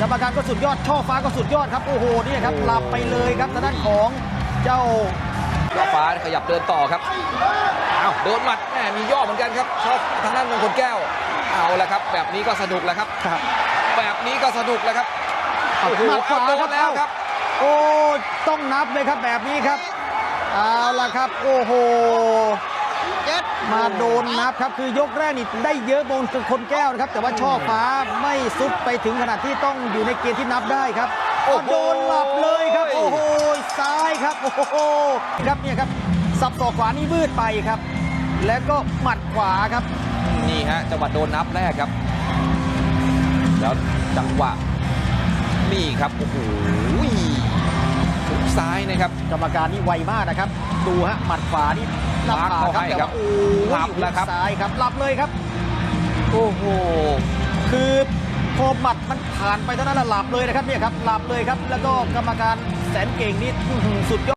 กรรมการก็สุดยอด ช่อฟ้าก็สุดยอดครับ โอ้โห นี่ครับโอ้หลับไปเลยครับทางด้านของเจ้าช่อฟ้าขยับเดินต่อครับอ้าวโดนหมัดแหมมีย่อเหมือนกันครับชอบทางด้านมงคลแก้ว เอาละครับ แบบนี้ก็สนุกแล้วครับครับแบบนี้ก็สนุกแล้วครับเอาโอ้โหหมัดขวาเอาโดครันบแล้วครับ โอ้ต้องนับเลยครับแบบนี้ครับ เอาละครับ โอ้โห มาโดนนับครับคือยกแรกนี่ได้เยอะบนคนแก้วนะครับ แต่ว่าช่อฟ้าไม่ซุดไปถึงขนาดที่ต้องอยู่ในเกณฑ์ที่นับได้ครับโอ้โหโดนหลับเลยครับ โอ้โหซ้ายครับโอ้โหครับเนี่ยครับสับศอกขวานี่วืดไปครับ แล้วก็หมัดขวาครับ นี่ฮะจังหวะโดนนับแรกครับ แล้วจังหวะนี่ครับโอ้โหทุกซ้ายนะครับ กรรมการนี่ไวมากนะครับ ดูฮะหมัดขวานี่หน้าผากเข้าครับให้แต่ครัว่าบโอ้หลับแล้วครับซ้ายครับหลับเลยครับ โอ้โหคือพอหมัดมันผ่านไปเท่านั้นแหละหลับเลยนะครับเนี่ยครับหลับเลยครับ แล้วก็กรรมการแสนเก่งนี่อื้อหือสุดยอด